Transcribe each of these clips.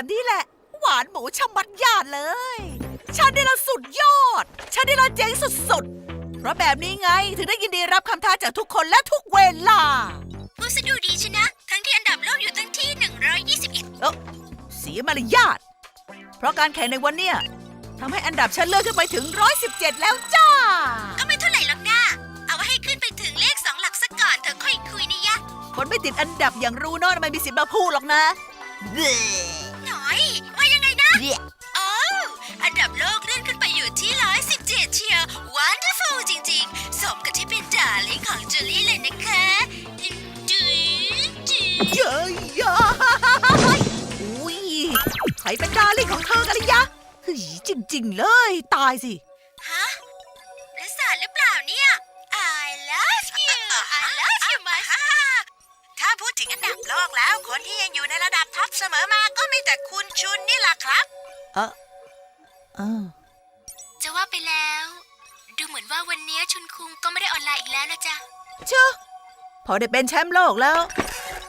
แบบนี้แหละ หวานหมูชะมัดยาดเลย ฉันนี่ละสุดยอด ฉันนี่ละเจ๋งสุดๆ เพราะแบบนี้ไงถึงได้ยินดีรับคำท้าจากทุกคนและทุกเวลาพูดซะดูดีชนะ ทั้งที่อันดับโลกอยู่ตั้งที่ 121 เออเสียมารยาท เพราะการแข่งในวันเนี้ยทำให้อันดับฉันเลื่อนขึ้นไปถึง 117 แล้วจ้า ก็ไม่เท่าไหร่หรอกนะเอาไว้ให้ขึ้นไปถึงเลขสองหลักซะก่อนเธอค่อยคุยนี่ยะ คนไม่ติดอันดับอย่างรู้นอนไม่มีสิทธิ์มาพูดหรอกนะเรเป็นดาริ่งของเธอกันเลยยะเฮ้ยจริง ๆ เลย ตายสิ ฮะประสาทหรือเปล่าเนี่ย I love you I love you much ถ้าพูดถึงอันดับโลกแล้ว คนที่ยังอยู่ในระดับท็อปเสมอมาก็มีแต่คุณชุนนี่แหละครับ เออเออจะว่าไปแล้ว ดูเหมือนว่าวันนี้ชุนคุงก็ไม่ได้ออนไลน์อีกแล้วนะจ๊ะเชื่อพอได้เป็นแชมป์โลกแล้ว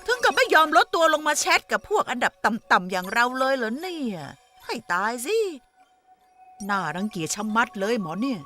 ถึงกับไม่ยอมลดตัวลงมาแชทกับพวกอันดับต่ำๆอย่างเราเลยเหรอเนี่ย ให้ตายสิ น่ารังเกียจชะมัดเลยหมอเนี่ย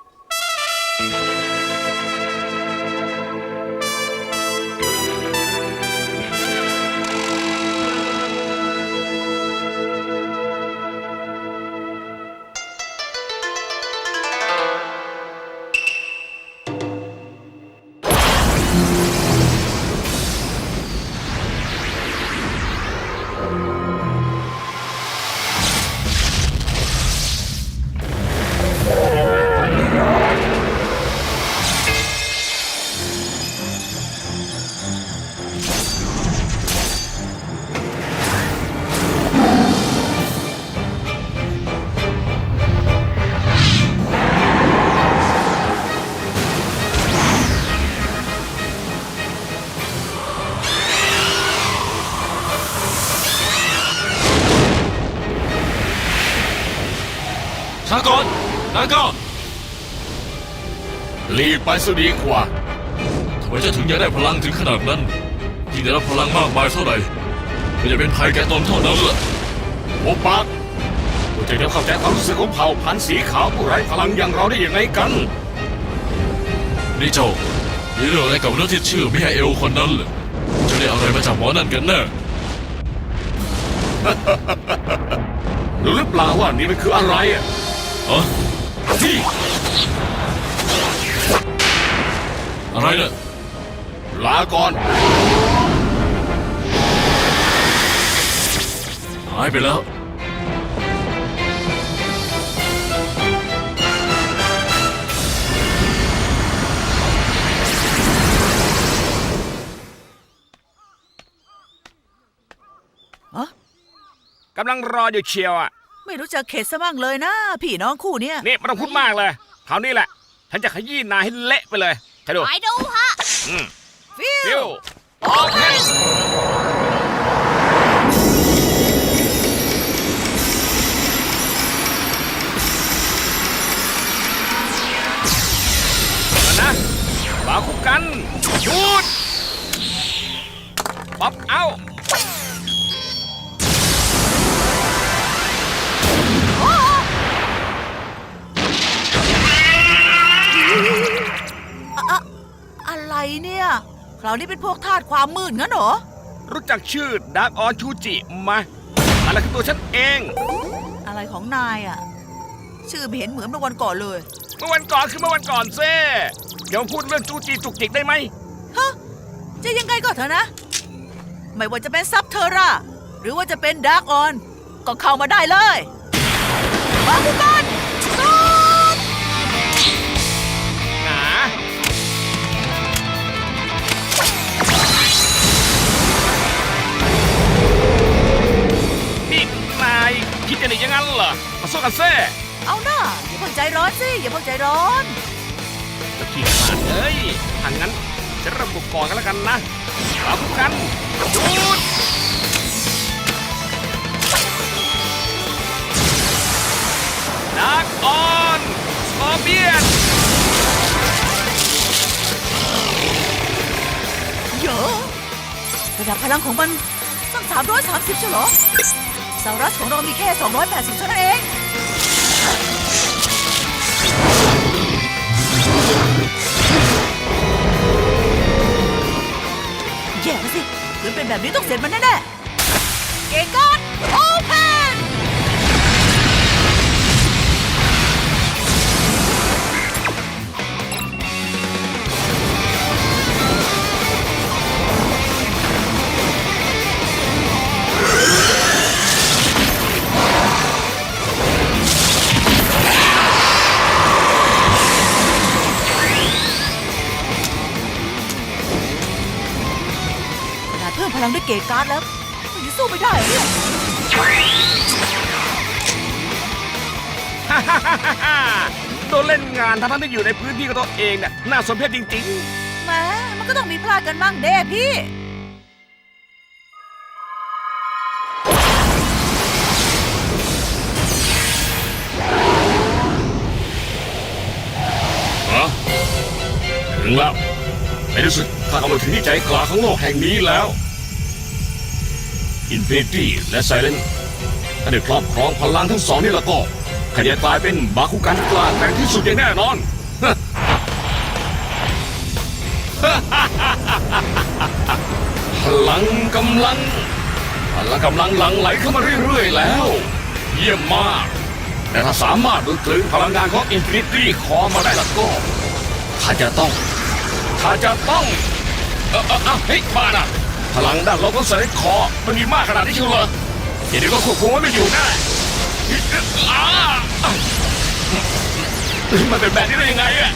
นาก็รีบไปซะดีกว่าทำไมเจะถึงอยากได้พลังถึงขนาดนั้นยิ่งได้รับพลังมากมายเท่าไหร่ก็จะเป็นภัยแก่ตนเท่านั้นแหละโอปักกูจะเข้าใจความรู้สึกของเผ่าพันธุ์สีขาวผู้ไร้พลังอย่างเราได้ยังไงกัน นี่เจ้ามีเรื่องอะไรกับเรื่องที่ชื่อมิฮาเอลคนนั้นเหรอเจะได้อะไรมาจากหมอนั่นกันแน่รู้หรือเปล่าว่านี่มันคืออะไรอะฮะที่ อะไรเนี่ยลาก่อน หายไปแล้วกำลังรออยู่เชียวอะ ไม่รู้จะเข็ดซะบ้างเลยนะ พี่น้องคู่เนี้ยนี่ไม่ต้องพูดมากเลยคราวนี้แหละ ฉันจะขยี้นายให้เละไปเลยใช่ดูไปดูฮะอืมฟิฟิววโอเคเอานะมาคู่กันชุดป๊อปเอา คราวนี้เป็นพวกทาสความมืดงั้นเหรอ รู้จักชื่อดาร์กออนชูจิไหมอะไรคือตัวฉันเอง อะไรของนายอะ ชื่อไม่เห็นเหมือนเมื่อวันก่อนเลย เมื่อวันก่อนคือเมื่อวันก่อนเซ่เดี๋ยวพูดเรื่องจูจีจุกจิกได้ไหมฮะจะยังไงก็เถอะนะ ไม่ว่าจะเป็นซับเทอร่าหรือว่าจะเป็นดาร์กออน ก็เข้ามาได้เลยมาคุกัน กันเซ่เอาหน้าอย่าเพิ่งใจร้อนสิอย่าเพิ่งใจร้อนตะกี้ขาดเอ้ยถ้างั้นจะเริ่มบุกก่อนกันแล้วกันนะเอาคู่กันหยุดดักออนสกอร์เปียนเยอะระดับพลังของมันตั้ง330ใช่เหรอซารัสของเรามีแค่ 280เท่านั้นเอง แย่แล้วสิคืนเป็นแบบนี้ต้องเสร็จมันแน่ๆ เกกอนโอเพ เพิ่มพลังด้วยเกตการ์ดแล้วมันยังสู้ไม่ได้เหรอเนี่ยฮ่าฮ่าฮ่าฮ่าฮ่าโดนเล่นงานทั้งๆที่อยู่ในพื้นที่ของตัวเองเนี่ยน่าสมเพชจริงแหมมันก็ต้องมีพลาดกันบ้างเด้พี่ฮะถึงแล้วในที่สุดข้าก็มาถึงที่ใจกลางของโลกแห่งนี้แล้ว อินฟินิตี้และไซเลนถ้าได้ครอบครองพลังทั้งสองนี่ล้วก็ข้าจะกลายเป็นบาคุกันกล้าแรงที่สุดอย่างแน่นอน พลังกำลัง พลังกำลังหลั่งไหลเข้ามาเรื่อยๆแล้ว เยี่ยมมาก แต่ถ้าสามารถดูดกลืนพลังงานของอินฟินิตี้คอมาได้ล้วก็ข้าจะต้องข้าจะต้องเออเออเออเฮ้ยบ้าน่ะ พลังด้านลบของเสร็จคอมันมีมากขนาดนี้เชียวเหรอเดี๋ยวก็ควบคุมไว้ไม่อยู่แน่อ้ามันเป็นแบบนี้ได้ยังไงอะ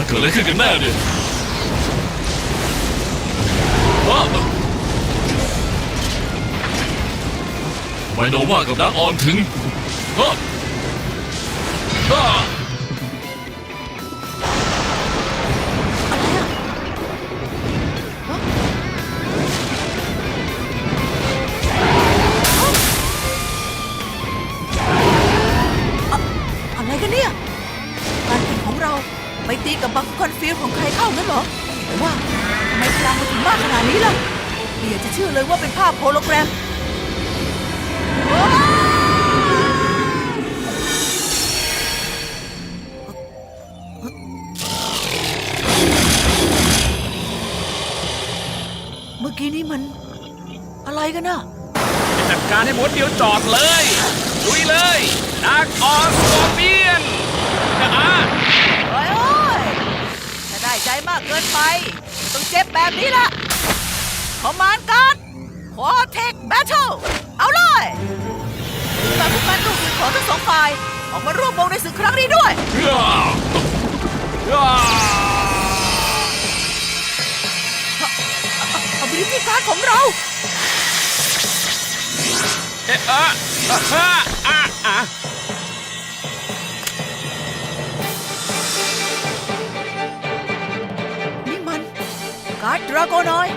มันเกิดอะไรขึ้นกันแน่เนี่ยฮะไมโนว่ากับดักออนถึงฮะ ไปตีกับบัคคอนฟิลของใครเข้างั้นเหรอแต่ว่าทำไมพลังมันถึงมากขนาดนี้ล่ะไม่อยากจะเชื่อเลยว่าเป็นภาพโฮโลแกรมเมื่อกี้นี้มัน อะไรกันน่ะจัดการให้หมดเดียวจอดเลยลุยเลยดักออสโกเปียนอะ โอ้ยโอ้ยถ้าได้ใจ มากเกินไป ต้องเจ็บแบบนี้ละคอมมานด์การ์ดควอเทคแบทเทิลเอาเลยแต่พวกมันลูกมือของทั้งสองฝ่าย ออกมาร่วมวงในศึกครั้งนี้ด้วยอ่าอ่า ability การ์ดของเรา เอ๊ะอะอะอะอะอะาร์ดดราโกนอยด์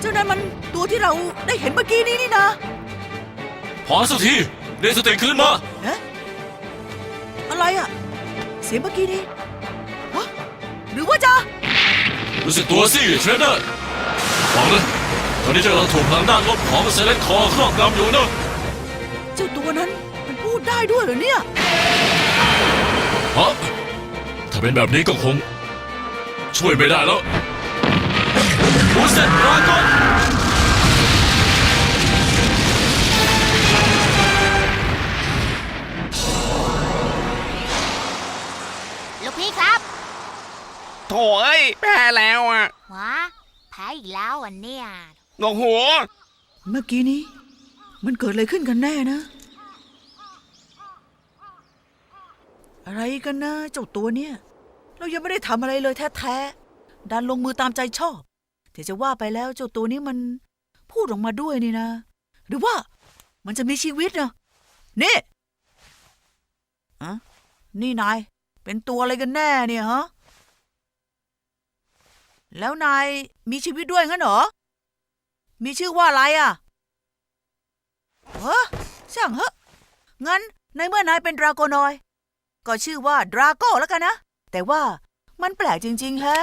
เจ้านั้นมันตัวที่เราได้เห็นเมื่อกี้นี้นี่นะพอสักทีเรียกสติคืนมาเอ๊ะอะไรอะเสียงเมื่อกี้นี้ฮะหรือว่าจะรู้สึกตัวสิเทรนเนอร์บอกเลยตอนนี้เจ้ากำลังถูกพลังด้านลบของเซเลนคอครอบงำอยู่นะเจ้าตัวนั้นมันพูดได้ด้วยเหรอเนี่ย ฮะถ้า เป็นแบบนี้ก็คง ช่วยไม่ได้แล้วบูสเซตดราก้อนลูกพี่ครับโถ่เอ้ยแพ้แล้วอะว้าแพ้อีกแล้วอะเนี่ยโอ้โหเมื่อกี้นี้ มันเกิดอะไรขึ้นกันแน่นะ อะไรกันนะเจ้าตัวเนี่ย เรายังไม่ได้ทำอะไรเลยแท้ๆดันลงมือตามใจชอบแต่จะว่าไปแล้วเจ้าตัวนี้มันพูดออกมาด้วยนี่นะ หรือว่ามันจะมีชีวิตนะนี่อะนี่นาย เป็นตัวอะไรกันแน่เนี่ยฮะ แล้วนายมีชีวิตด้วยงั้นเหรอ มีชื่อว่าอะไรอะเฮ้ช่างเหอะงั้นในเมื่อนายเป็นดราโกนอย ก็ชื่อว่าดราโก้แล้วกันนะ แต่ว่ามันแปลกจริง ๆ แฮะ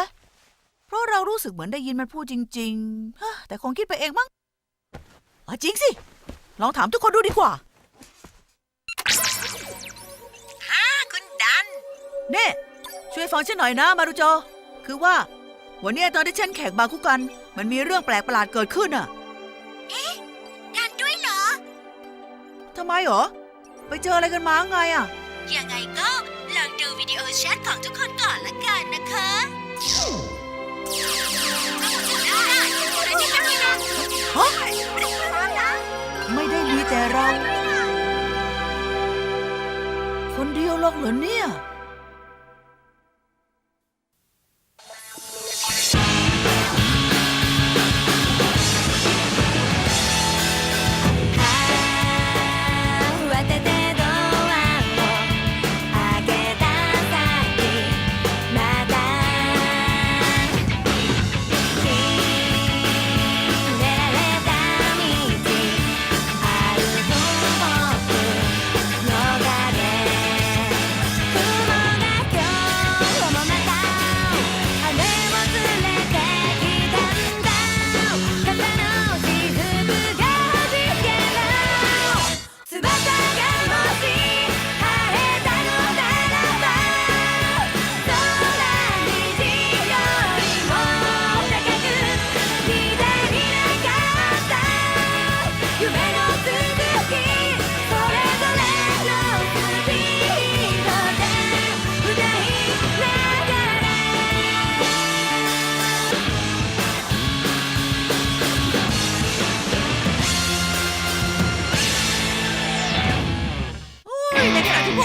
เพราะเรารู้สึกเหมือนได้ยินมันพูดจริงๆฮะแต่คงคิดไปเองมั้งอ๋อจริงสิ ลองถามทุกคนดูดีกว่าฮ่าคุณดัน เน่ช่วยฟังฉันหน่อยนะมารุโจ คือว่า วันนี้ตอนที่ฉันแข่งบาคุกัน มันมีเรื่องแปลกประหลาดเกิดขึ้นอะดันด้วยเหรอทำไมเหรอ ไปเจออะไรกันมาไงอะยังไงก็ ลองดูวิดีโอแชทของทุกคนก่อนละกันนะคะได้ที่จะมีนะฮะไม่ได้มีแต่เรา คนเดียวหรอกเหรอเนี่ย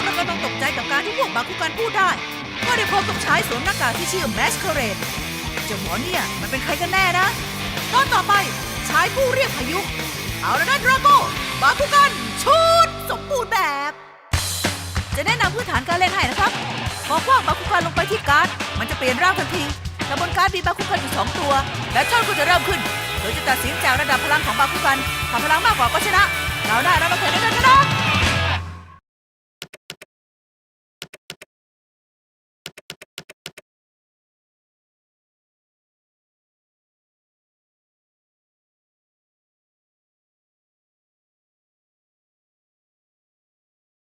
ขณะที่พวกเรากำลังตกใจกับการที่พวกบาคุกันพูดได้ก็ได้พบกับชายสวมหน้ากากที่ชื่อแมสเคเรดเจ้าหมอเนี่ยมันเป็นใครกันแน่นะตอนต่อไปชายผู้เรียกพายุ เอาละนะดราโก้บาคุกันชุดสมบูรณ์แบบ จะแนะนำพื้นฐานการเล่นให้นะครับพอคว้างบาคุกันลงไปที่การ์ดมันจะเปลี่ยนร่างทันทีแต่บนการ์ดมีบาคุกันอยู่สองตัว และช่อนก็จะเริ่มขึ้นโดยจะตัดสินจากระดับพลังของบาคุกันถ้าพลังมากกว่าก็ชนะเราได้รับมาเถิดด้วยกันนะ